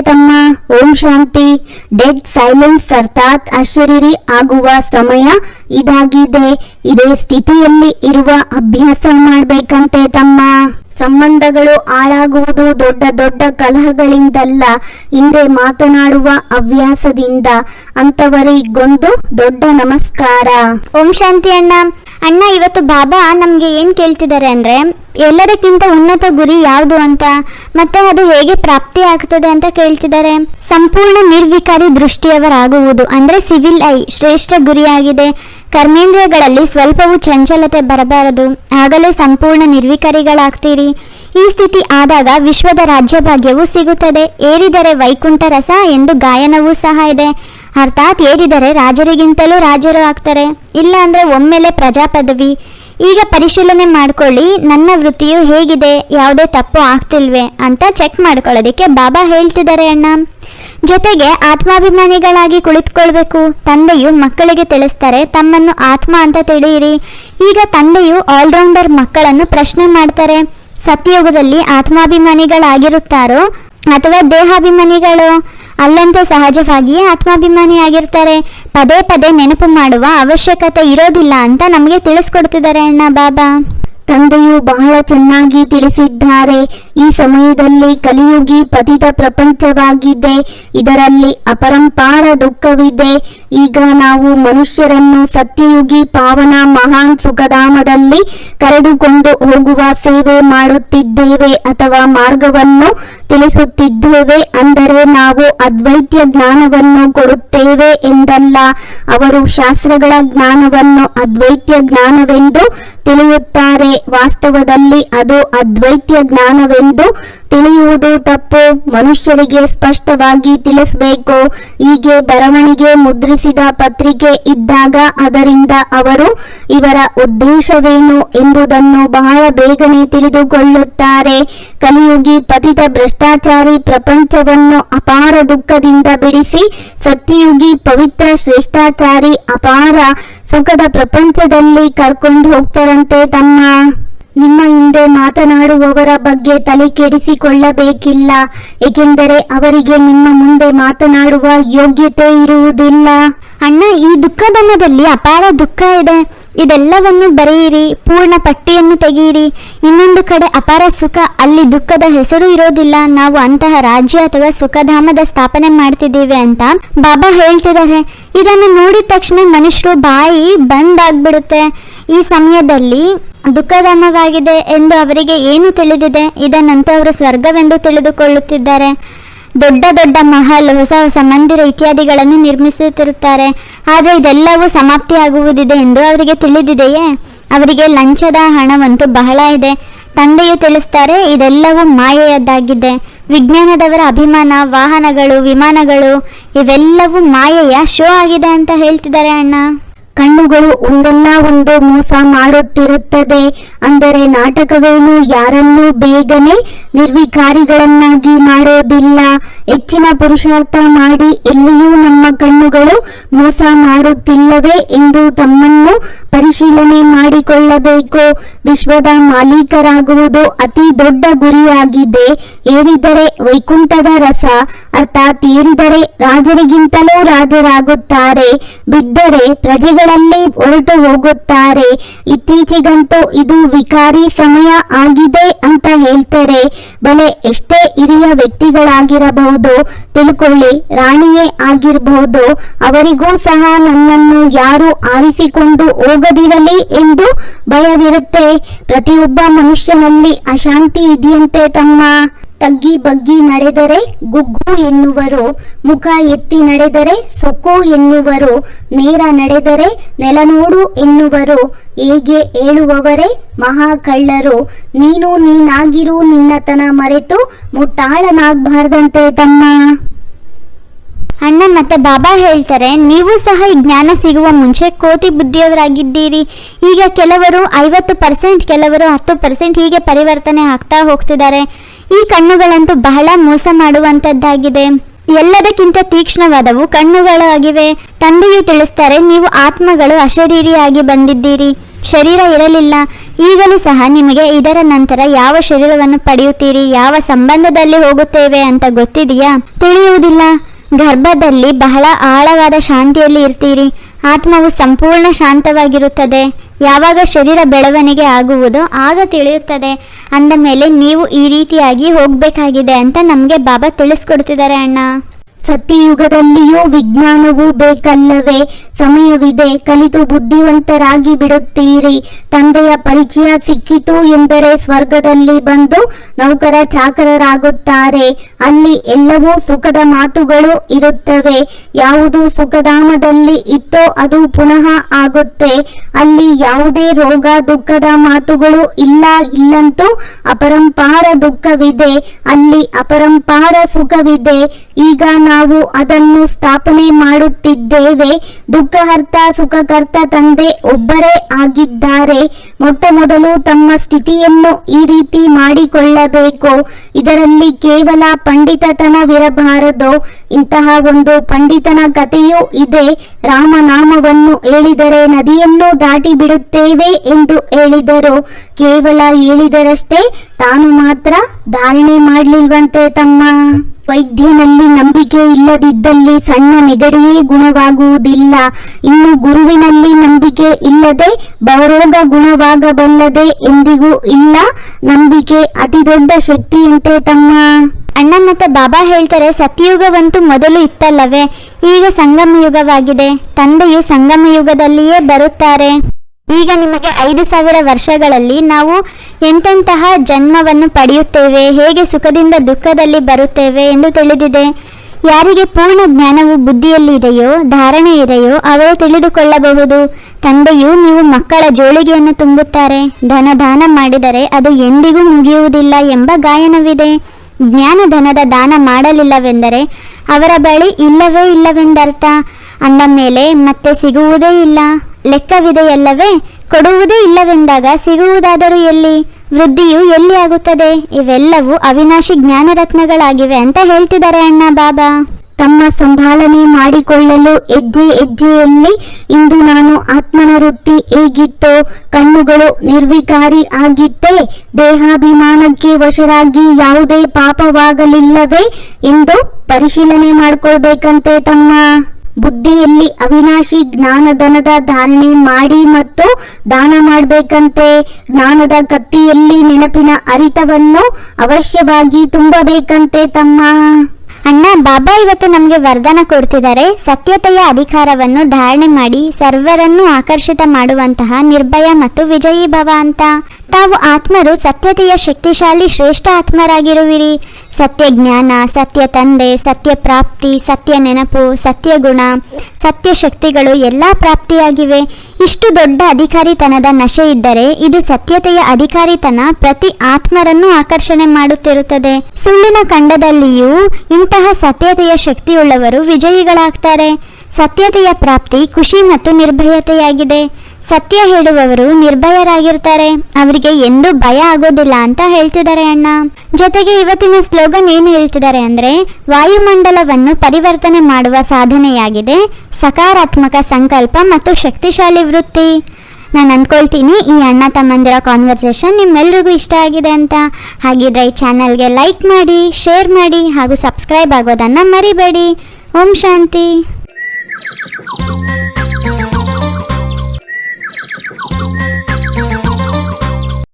ತಮ್ಮ ಓಂ ಶಾಂತಿ. Dead silence ಅರ್ಥಾತ್ ಅಶರೀರಿ ಆಗುವ ಸಮಯ ಇದಾಗಿದೆ. ಇದೇ ಸ್ಥಿತಿಯಲ್ಲಿ ಇರುವ ಅಭ್ಯಾಸ ಮಾಡ್ಬೇಕಂತೆ ತಮ್ಮ ಸಂಬಂಧಗಳು ಹಾಳಾಗುವುದು ದೊಡ್ಡ ದೊಡ್ಡ ಕಲಹಗಳಿಂದಲ್ಲ. ಹಿಂದೆ ಮಾತನಾಡುವ ಹವ್ಯಾಸದಿಂದ ಅಂತವರಿಗೊಂದು ದೊಡ್ಡ ನಮಸ್ಕಾರ. ಓಂ ಶಾಂತಿ ಅಣ್ಣ. ಅಣ್ಣ, ಇವತ್ತು ಬಾಬಾ ನಮ್ಗೆ ಏನ್ ಕೇಳ್ತಿದ್ದಾರೆ ಅಂದರೆ ಎಲ್ಲದಕ್ಕಿಂತ ಉನ್ನತ ಗುರಿ ಯಾವುದು ಅಂತ? ಮತ್ತೆ ಅದು ಹೇಗೆ ಪ್ರಾಪ್ತಿ ಆಗ್ತದೆ ಅಂತ ಕೇಳ್ತಿದ್ದಾರೆ. ಸಂಪೂರ್ಣ ನಿರ್ವಿಕಾರಿ ದೃಷ್ಟಿಯವರಾಗುವುದು ಅಂದ್ರೆ ಸಿವಿಲ್ ಐ ಶ್ರೇಷ್ಠ ಗುರಿಯಾಗಿದೆ. ಕರ್ಮೇಂದ್ರಿಯಗಳಲ್ಲಿ ಸ್ವಲ್ಪವೂ ಚಂಚಲತೆ ಬರಬಾರದು. ಆಗಲೇ ಸಂಪೂರ್ಣ ನಿರ್ವಿಕಾರಿಗಳಾಗ್ತೀರಿ. ಈ ಸ್ಥಿತಿ ಆದಾಗ ವಿಶ್ವದ ರಾಜ್ಯಭಾಗ್ಯವು ಸಿಗುತ್ತದೆ. ಏರಿದರೆ ವೈಕುಂಠ ರಸ ಎಂದು ಗಾಯನವೂ ಸಹ ಇದೆ. ಅರ್ಥಾತ್ ಏರಿದರೆ ರಾಜರಿಗಿಂತಲೂ ರಾಜರು ಆಗ್ತಾರೆ. ಇಲ್ಲ ಅಂದ್ರೆ ಒಮ್ಮೆಲೆ ಪ್ರಜಾ ಪದವಿ ಈಗ ಪರಿಶೀಲನೆ ಮಾಡ್ಕೊಳ್ಳಿ, ನನ್ನ ವೃತ್ತಿಯು ಹೇಗಿದೆ, ಯಾವುದೇ ತಪ್ಪು ಆಗ್ತಿಲ್ವೇ ಅಂತ ಚೆಕ್ ಮಾಡ್ಕೊಳ್ಳೋದಕ್ಕೆ ಬಾಬಾ ಹೇಳ್ತಿದ್ದಾರೆ ಅಣ್ಣ. ಜೊತೆಗೆ ಆತ್ಮಾಭಿಮಾನಿಗಳಾಗಿ ಕುಳಿತುಕೊಳ್ಬೇಕು, ತಂದೆಯು ಮಕ್ಕಳಿಗೆ ತಿಳಿಸ್ತಾರೆ, ತಮ್ಮನ್ನು ಆತ್ಮ ಅಂತ ತಿಳಿಯಿರಿ. ಈಗ ತಂದೆಯು ಆಲ್ರೌಂಡರ್ ಮಕ್ಕಳನ್ನು ಪ್ರಶ್ನೆ ಮಾಡ್ತಾರೆ, ಸತ್ಯಯುಗದಲ್ಲಿ ಆತ್ಮಾಭಿಮಾನಿಗಳಾಗಿರುತ್ತಾರೋ ಅಥವಾ ದೇಹಾಭಿಮಾನಿಗಳು? ಅಲ್ಲಂತೆ ಸಹಜವಾಗಿಯೇ ಆತ್ಮಾಭಿಮಾನಿಯಾಗಿರ್ತಾರೆ. ಪದೇ ಪದೇ ನೆನಪು ಮಾಡುವ ಅವಶ್ಯಕತೆ ಇರೋದಿಲ್ಲ ಅಂತ ನಮಗೆ ತಿಳಿಸ್ಕೊಡ್ತಿದ್ದಾರೆ ಅಣ್ಣ ಬಾಬಾ. ತಂದೆಯು ಬಹಳ ಚೆನ್ನಾಗಿ ತಿಳಿಸಿದ್ದಾರೆ. ಈ ಸಮಯದಲ್ಲಿ ಕಲಿಯುಗಿ ಪತಿತ ಪ್ರಪಂಚವಾಗಿದೆ. ಇದರಲ್ಲಿ ಅಪರಂಪಾರ ದುಃಖವಿದೆ. ಈಗ ನಾವು ಮನುಷ್ಯರನ್ನು ಸತ್ಯಯುಗಿ ಪಾವನ ಮಹಾನ್ ಸುಖಧಾಮದಲ್ಲಿ ಕರೆದುಕೊಂಡು ಹೋಗುವ ಸೇವೆ ಮಾಡುತ್ತಿದ್ದೇವೆ ಅಥವಾ ಮಾರ್ಗವನ್ನು ತಿಳಿಸುತ್ತಿದ್ದೇವೆ. ಅಂದರೆ ನಾವು ಅದ್ವೈತ್ಯ ಜ್ಞಾನವನ್ನು ಕೊಡುತ್ತೇವೆ ಎಂದಲ್ಲ. ಅವರು ಶಾಸ್ತ್ರಗಳ ಜ್ಞಾನವನ್ನು ಅದ್ವೈತ್ಯ ಜ್ಞಾನವೆಂದು ತಿಳಿಯುತ್ತಾರೆ. ವಾಸ್ತವದಲ್ಲಿ ಅದು ಅದ್ವೈತ್ಯ ಜ್ಞಾನವೆಂದು ತಿಳಿಯುವುದು ತಪ್ಪು. ಮನುಷ್ಯರಿಗೆ ಸ್ಪಷ್ಟವಾಗಿ ತಿಳಿಸಬೇಕು. ಹೀಗೆ ಬರವಣಿಗೆ ಮುದ್ರಿಸಿದ ಪತ್ರಿಕೆ ಇದ್ದಾಗ ಅದರಿಂದ ಅವರು ಇವರ ಉದ್ದೇಶವೇನು ಎಂಬುದನ್ನು ಬಹಳ ಬೇಗನೆ ತಿಳಿದುಕೊಳ್ಳುತ್ತಾರೆ. ಕಲಿಯುಗಿ ಪತಿತ ಭ್ರಷ್ಟಾಚಾರಿ ಪ್ರಪಂಚವನ್ನು ಅಪಾರ ದುಃಖದಿಂದ ಬಿಡಿಸಿ ಸತ್ಯಯುಗಿ ಪವಿತ್ರ ಶ್ರೇಷ್ಠಾಚಾರಿ ಅಪಾರ ಸುಖದ ಪ್ರಪಂಚದಲ್ಲಿ ಕರ್ಕೊಂಡು ಹೋಗ್ತಾರಂತೆ ತಮ್ಮ. ನಿಮ್ಮ ಹಿಂದೆ ಮಾತನಾಡುವವರ ಬಗ್ಗೆ ತಲೆ ಕೆಡಿಸಿಕೊಳ್ಳಬೇಕಿಲ್ಲ, ಏಕೆಂದರೆ ಅವರಿಗೆ ನಿಮ್ಮ ಮುಂದೆ ಮಾತನಾಡುವ ಯೋಗ್ಯತೆ ಇರುವುದಿಲ್ಲ. ಅಣ್ಣ, ಈ ದುಃಖದಮದಲ್ಲಿ ಅಪಾರ ದುಃಖ ಇದೆ. ಇದೆಲ್ಲವನ್ನು ಬರೆಯಿರಿ, ಪೂರ್ಣ ಪಟ್ಟಿಯನ್ನು ತೆಗೆಯಿರಿ. ಇನ್ನೊಂದು ಕಡೆ ಅಪಾರ ಸುಖ, ಅಲ್ಲಿ ದುಃಖದ ಹೆಸರು ಇರೋದಿಲ್ಲ. ನಾವು ಅಂತಹ ರಾಜ್ಯ ಅಥವಾ ಸುಖಧಾಮದ ಸ್ಥಾಪನೆ ಮಾಡ್ತಿದ್ದೀವಿ ಅಂತ ಬಾಬಾ ಹೇಳ್ತಿದ್ದಾರೆ. ಇದನ್ನು ನೋಡಿದ ತಕ್ಷಣ ಮನುಷ್ಯರು ಬಾಯಿ ಬಂದ್ ಆಗ್ಬಿಡುತ್ತೆ. ಈ ಸಮಯದಲ್ಲಿ ದುಃಖಧಾಮವಾಗಿದೆ ಎಂದು ಅವರಿಗೆ ಏನು ತಿಳಿದಿದೆ? ಇದನ್ನಂತೂ ಅವರು ಸ್ವರ್ಗವೆಂದು ತಿಳಿದುಕೊಳ್ಳುತ್ತಿದ್ದಾರೆ. ದೊಡ್ಡ ದೊಡ್ಡ ಮಹಲ್, ಹೊಸ ಹೊಸ ಮಂದಿರ ಇತ್ಯಾದಿಗಳನ್ನು ನಿರ್ಮಿಸುತ್ತಿರುತ್ತಾರೆ. ಆದರೆ ಇದೆಲ್ಲವೂ ಸಮಾಪ್ತಿಯಾಗುವುದಿದೆ ಎಂದು ಅವರಿಗೆ ತಿಳಿದಿದೆಯೇ? ಅವರಿಗೆ ಲಂಚದ ಹಣವಂತೂ ಬಹಳ ಇದೆ. ತಂದೆಯು ತಿಳಿಸ್ತಾರೆ, ಇದೆಲ್ಲವೂ ಮಾಯೆಯದ್ದಾಗಿದೆ. ವಿಜ್ಞಾನದವರ ಅಭಿಮಾನ, ವಾಹನಗಳು, ವಿಮಾನಗಳು, ಇವೆಲ್ಲವೂ ಮಾಯೆಯ ಶೋ ಆಗಿದೆ ಅಂತ ಹೇಳ್ತಿದ್ದಾರೆ ಅಣ್ಣ. ಕಣ್ಣುಗಳು ಒಂದಲ್ಲ ಒಂದು ಮೋಸ ಮಾಡುತ್ತಿರುತ್ತದೆ. ಅಂದರೆ ನಾಟಕವೇನು? ಯಾರನ್ನೂ ಬೇಗನೆ ನಿರ್ವಿಕಾರಿಗಳನ್ನಾಗಿ ಮಾಡೋದಿಲ್ಲ. ಹೆಚ್ಚಿನ ಪುರುಷಾರ್ಥ ಮಾಡಿ ಎಲ್ಲಿಯೂ ನಮ್ಮ ಕಣ್ಣುಗಳು ಮೋಸ ಮಾಡುತ್ತಿಲ್ಲವೇ ಎಂದು ತಮ್ಮನ್ನು ಪರಿಶೀಲನೆ ಮಾಡಿಕೊಳ್ಳಬೇಕು. ವಿಶ್ವದ ಮಾಲೀಕರಾಗುವುದು ಅತಿ ದೊಡ್ಡ ಗುರಿಯಾಗಿದೆ. ಏರಿದರೆ ವೈಕುಂಠದ ರಸ, ಅರ್ಥಾತ್ ಏರಿದರೆ ರಾಜರಿಗಿಂತಲೂ ರಾಜರಾಗುತ್ತಾರೆ. ಬಿದ್ದರೆ ಪ್ರಜೆಗಳಲ್ಲಿ ಹೊರಟು ಹೋಗುತ್ತಾರೆ. ಇತ್ತೀಚೆಗಂತೂ ಇದು ವಿಕಾರಿ ಸಮಯ ಆಗಿದೆ ಅಂತ ಹೇಳ್ತಾರೆ. ಬಲೆ ಎಷ್ಟೇ ಹಿರಿಯ ವ್ಯಕ್ತಿಗಳಾಗಿರಬಹುದು, ತಿಳ್ಕೊಳ್ಳಿ, ರಾಣಿಯೇ ಆಗಿರಬಹುದು, ಅವರಿಗೂ ಸಹ ನನ್ನನ್ನು ಯಾರು ಆರಿಸಿಕೊಂಡು ಹೋಗದಿರಲಿ ಎಂದು ಭಯವಿರುತ್ತೆ. ಪ್ರತಿಯೊಬ್ಬ ಮನುಷ್ಯನಲ್ಲಿ ಅಶಾಂತಿ ಇದೆಯಂತೆ ತಮ್ಮ ತಗ್ಗಿ ಬಗ್ಗಿ ನಡೆದರೆ ಗುಗ್ಗು ಎನ್ನುವರು, ಮುಖ ಎತ್ತಿ ನಡೆದರೆ ಸೊಕ್ಕು ಎನ್ನುವರು, ನೇರ ನಡೆದರೆ ನೆಲನೋಡು ಎನ್ನುವರು ಹೇಗೆ ಹೇಳುವವರೇ ಮಹಾ ಕಳ್ಳರು ನೀನು ನೀನಾಗಿರು ನಿನ್ನತನ ಮರೆತು ಮುಟ್ಟಾಳನಾಗಬಾರ್ದಂತೆ ತಮ್ಮ. ಅಣ್ಣ ಮತ್ತೆ ಬಾಬಾ ಹೇಳ್ತಾರೆ, ನೀವು ಸಹ ಈ ಜ್ಞಾನ ಸಿಗುವ ಮುಂಚೆ ಕೋತಿ ಬುದ್ಧಿಯವರಾಗಿದ್ದೀರಿ. ಈಗ ಕೆಲವರು ಐವತ್ತು ಪರ್ಸೆಂಟ್ ಕೆಲವರು ಹತ್ತು ಪರ್ಸೆಂಟ್ ಹೀಗೆ ಪರಿವರ್ತನೆ ಆಗ್ತಾ ಹೋಗ್ತಿದ್ದಾರೆ. ಈ ಕಣ್ಣುಗಳಂತೂ ಬಹಳ ಮೋಸ ಮಾಡುವಂತದ್ದಾಗಿದೆ. ಎಲ್ಲದಕ್ಕಿಂತ ತೀಕ್ಷ್ಣವಾದವು ಕಣ್ಣುಗಳು ಆಗಿವೆ. ತಂದೆಯು ತಿಳಿಸ್ತಾರೆ, ನೀವು ಆತ್ಮಗಳು ಅಶರೀರಿಯಾಗಿ ಬಂದಿದ್ದೀರಿ. ಶರೀರ ಇರಲಿಲ್ಲ. ಈಗಲೂ ಸಹ ನಿಮಗೆ ಇದರ ನಂತರ ಯಾವ ಶರೀರವನ್ನು ಪಡೆಯುತ್ತೀರಿ, ಯಾವ ಸಂಬಂಧದಲ್ಲಿ ಹೋಗುತ್ತೇವೆ ಅಂತ ಗೊತ್ತಿದೆಯಾ? ತಿಳಿಯುವುದಿಲ್ಲ. ಗರ್ಭದಲ್ಲಿ ಬಹಳ ಆಳವಾದ ಶಾಂತಿಯಲ್ಲಿ ಇರ್ತೀರಿ. ಆತ್ಮವು ಸಂಪೂರ್ಣ ಶಾಂತವಾಗಿರುತ್ತದೆ. ಯಾವಾಗ ಶರೀರ ಬೆಳವಣಿಗೆ ಆಗುವುದೋ ಆಗ ತಿಳಿಯುತ್ತದೆ. ಅಂದ ಮೇಲೆ ನೀವು ಈ ರೀತಿಯಾಗಿ ಹೋಗಬೇಕಾಗಿದೆ ಅಂತ ನಮಗೆ ಬಾಬಾ ತಿಳಿಸ್ಕೊಡ್ತಿದ್ದಾರೆ ಅಣ್ಣ. ಸತ್ಯಯುಗದಲ್ಲಿಯೂ ವಿಜ್ಞಾನವೂ ಬೇಕಲ್ಲವೇ? ಸಮಯವಿದೆ, ಕಲಿತು ಬುದ್ಧಿವಂತರಾಗಿ ಬಿಡುತ್ತೀರಿ. ತಂದೆಯ ಪರಿಚಯ ಸಿಕ್ಕಿತು ಎಂದರೆ ಸ್ವರ್ಗದಲ್ಲಿ ಬಂದು ನೌಕರ ಚಾಕರರಾಗುತ್ತಾರೆ. ಅಲ್ಲಿ ಎಲ್ಲವೂ ಸುಖದ ಮಾತುಗಳು ಇರುತ್ತವೆ. ಯಾವುದು ಸುಖಧಾಮದಲ್ಲಿ ಇತ್ತೋ ಅದು ಪುನಃ ಆಗುತ್ತೆ. ಅಲ್ಲಿ ಯಾವುದೇ ರೋಗ, ದುಃಖದ ಮಾತುಗಳು ಇಲ್ಲ, ಇಲ್ಲಂತೂ ಅಪರಂಪಾರ ದುಃಖವಿದೆ. ಅಲ್ಲಿ ಅಪರಂಪಾರ ಸುಖವಿದೆ. ಈಗ ನಾವು ಅದನ್ನು ಸ್ಥಾಪನೆ ಮಾಡುತ್ತಿದ್ದೇವೆ. ದುಃಖಹರ್ತ, ಸುಖಕರ್ತ ತಂದೆ ಒಬ್ಬರೇ ಆಗಿದ್ದಾರೆ. ಮೊಟ್ಟ ಮೊದಲು ತಮ್ಮ ಸ್ಥಿತಿಯನ್ನು ಈ ರೀತಿ ಮಾಡಿಕೊಳ್ಳಬೇಕು. ಇದರಲ್ಲಿ ಕೇವಲ ಪಂಡಿತತನವಿರಬಾರದು. ಇಂತಹ ಒಂದು ಪಂಡಿತನ ಕಥೆಯೂ ಇದೆ. ರಾಮನಾಮವನ್ನು ಹೇಳಿದರೆ ನದಿಯನ್ನು ದಾಟಿ ಬಿಡುತ್ತೇವೆ ಎಂದು ಹೇಳಿದರು. ಕೇವಲ ಹೇಳಿದರಷ್ಟೇ ತಾನು ಮಾತ್ರ ಧಾರಣೆ ಮಾಡಲಿಲ್ವಂತೆ ತಮ್ಮ ವೈದ್ಯನಲ್ಲಿ ನಂಬಿಕೆ ಇಲ್ಲದಿದ್ದಲ್ಲಿ ಸಣ್ಣ ನೆಗಡಿಯೇ ಗುಣವಾಗುವುದಿಲ್ಲ. ಇನ್ನು ಗುರುವಿನಲ್ಲಿ ನಂಬಿಕೆ ಇಲ್ಲದೆ ಬವರೋಗ ಗುಣವಾಗಬಲ್ಲದೆ ಎಂದಿಗೂ ಇಲ್ಲ. ನಂಬಿಕೆ ಅತಿ ದೊಡ್ಡ ಶಕ್ತಿಯಂತೆ ತಮ್ಮ ಅಣ್ಣ ಮತ್ತೆ ಬಾಬಾ ಹೇಳ್ತಾರೆ, ಸತ್ಯಯುಗವಂತೂ ಮೊದಲು ಇತ್ತಲ್ಲವೇ? ಈಗ ಸಂಗಮ ಯುಗವಾಗಿದೆ ತಂದೆಯು ಸಂಗಮ ಯುಗದಲ್ಲಿಯೇ ಬರುತ್ತಾರೆ. ಈಗ ನಿಮಗೆ ಐದು ಸಾವಿರ ವರ್ಷಗಳಲ್ಲಿ ನಾವು ಎಂತೆಂತಹ ಜನ್ಮವನ್ನು ಪಡೆಯುತ್ತೇವೆ, ಹೇಗೆ ಸುಖದಿಂದ ದುಃಖದಲ್ಲಿ ಬರುತ್ತೇವೆ ಎಂದು ತಿಳಿದಿದೆ. ಯಾರಿಗೆ ಪೂರ್ಣ ಜ್ಞಾನವು ಬುದ್ಧಿಯಲ್ಲಿ ಇದೆಯೋ, ಧಾರಣೆ ಇದೆಯೋ, ಅವರು ತಿಳಿದುಕೊಳ್ಳಬಹುದು. ತಂದೆಯು ನೀವು ಮಕ್ಕಳ ಜೋಳಿಗೆಯನ್ನು ತುಂಬುತ್ತಾರೆ. ಧನ ದಾನ ಮಾಡಿದರೆ ಅದು ಎಂದಿಗೂ ಮುಗಿಯುವುದಿಲ್ಲ ಎಂಬ ಗಾಯನವಿದೆ. ಜ್ಞಾನ ಧನದ ದಾನ ಮಾಡಲಿಲ್ಲವೆಂದರೆ ಅವರ ಬಳಿ ಇಲ್ಲವೇ ಇಲ್ಲವೆಂದರ್ಥ. ಅಂದ ಮೇಲೆ, ಮತ್ತೆ ಸಿಗುವುದೇ ಇಲ್ಲ. ಲೆಕ್ಕವಿದೆಯಲ್ಲವೇ? ಕೊಡುವುದೇ ಇಲ್ಲವೆಂದಾಗ ಸಿಗುವುದಾದರೂ ಎಲ್ಲಿ? ವೃದ್ಧಿಯು ಎಲ್ಲಿ ಆಗುತ್ತದೆ? ಇವೆಲ್ಲವೂ ಅವಿನಾಶಿ ಜ್ಞಾನರತ್ನಗಳಾಗಿವೆ ಅಂತ ಹೇಳ್ತಿದ್ದಾರೆ ಅಣ್ಣ ಬಾಬಾ. ತಮ್ಮ ಸಂಭಾಲನೆ ಮಾಡಿಕೊಳ್ಳಲು ಹೆಜ್ಜೆ ಹೆಜ್ಜೆಯಲ್ಲಿ ಇಂದು ನಾನು ಆತ್ಮನ ವೃತ್ತಿ ಹೇಗಿತ್ತೋ, ಕಣ್ಣುಗಳು ನಿರ್ವಿಕಾರಿ ಆಗಿತ್ತೇ, ದೇಹಾಭಿಮಾನಕ್ಕೆ ವಶರಾಗಿ ಯಾವುದೇ ಪಾಪವಾಗಲಿಲ್ಲವೇ ಎಂದು ಪರಿಶೀಲನೆ ಮಾಡ್ಕೊಳ್ಬೇಕಂತೆ ತಮ್ಮ. ಬುದ್ಧಿಯಲ್ಲಿ ಅವಿನಾಶಿ ಜ್ಞಾನಧನದ ಧಾರಣೆ ಮಾಡಿ ಮತ್ತು ದಾನ ಮಾಡಬೇಕಂತೆ. ಜ್ಞಾನದ ಕತ್ತಿಯಲ್ಲಿ ನೆನಪಿನ ಅರಿತವನ್ನು ಅವಶ್ಯವಾಗಿ ತುಂಬಬೇಕಂತೆ ತಮ್ಮ. ಅಣ್ಣ, ಬಾಬಾ ಇವತ್ತು ನಮಗೆ ವರದಾನ ಕೊಡ್ತಿದ್ದಾರೆ. ಸತ್ಯತೆಯ ಅಧಿಕಾರವನ್ನು ಧಾರಣೆ ಮಾಡಿ ಸರ್ವರನ್ನು ಆಕರ್ಷಿತ ಮಾಡುವಂತಹ ನಿರ್ಭಯ ಮತ್ತು ವಿಜಯೀ ಭವ ಅಂತ. ತಾವು ಆತ್ಮರು ಸತ್ಯತೆಯ ಶಕ್ತಿಶಾಲಿ ಶ್ರೇಷ್ಠ ಆತ್ಮರಾಗಿರುವಿರಿ. ಸತ್ಯ ಜ್ಞಾನ, ಸತ್ಯ ತಂದೆ, ಸತ್ಯ ಪ್ರಾಪ್ತಿ, ಸತ್ಯ ನೆನಪು, ಸತ್ಯ ಗುಣ, ಸತ್ಯ ಶಕ್ತಿಗಳು ಎಲ್ಲ ಪ್ರಾಪ್ತಿಯಾಗಿವೆ. ಇಷ್ಟು ದೊಡ್ಡ ಅಧಿಕಾರಿತನದ ನಶೆ ಇದ್ದರೆ ಇದು ಸತ್ಯತೆಯ ಅಧಿಕಾರಿತನ ಪ್ರತಿ ಆತ್ಮರನ್ನು ಆಕರ್ಷಣೆ ಮಾಡುತ್ತಿರುತ್ತದೆ. ಸುಳ್ಳಿನ ಖಂಡದಲ್ಲಿಯೂ ಇಂತಹ ಸತ್ಯತೆಯ ಶಕ್ತಿಯುಳ್ಳವರು ವಿಜಯಿಗಳಾಗ್ತಾರೆ. ಸತ್ಯತೆಯ ಪ್ರಾಪ್ತಿ, ಖುಷಿ ಮತ್ತು ನಿರ್ಭಯತೆಯಾಗಿದೆ. ಸತ್ಯ ಹೇಳುವವರು ನಿರ್ಭಯರಾಗಿರ್ತಾರೆ. ಅವರಿಗೆ ಎಂದೂ ಭಯ ಆಗೋದಿಲ್ಲ ಅಂತ ಹೇಳ್ತಿದ್ದಾರೆ ಅಣ್ಣ. ಜೊತೆಗೆ ಇವತ್ತಿನ ಸ್ಲೋಗನ್ ಏನು ಹೇಳ್ತಿದ್ದಾರೆ ಅಂದ್ರೆ, ವಾಯುಮಂಡಲವನ್ನು ಪರಿವರ್ತನೆ ಮಾಡುವ ಸಾಧನೆಯಾಗಿದೆ. ಸಕಾರಾತ್ಮಕ ಸಂಕಲ್ಪ ಮತ್ತು ಶಕ್ತಿಶಾಲಿ ವೃತ್ತಿ. ನಾನು ಅಂದ್ಕೊಳ್ತೀನಿ, ಈ ಅಣ್ಣ ತಮ್ಮಂದಿರ ಕಾನ್ವರ್ಸೇಷನ್ ನಿಮ್ಮೆಲ್ರಿಗೂ ಇಷ್ಟ ಆಗಿದೆ ಅಂತ. ಹಾಗಿದ್ರೆ ಈ ಚಾನಲ್ಗೆ ಲೈಕ್ ಮಾಡಿ ಶೇರ್ ಮಾಡಿ ಹಾಗೂ ಸಬ್ಸ್ಕ್ರೈಬ್ ಆಗೋದನ್ನು ಮರಿಬೇಡಿ. ಓಂ ಶಾಂತಿ. Música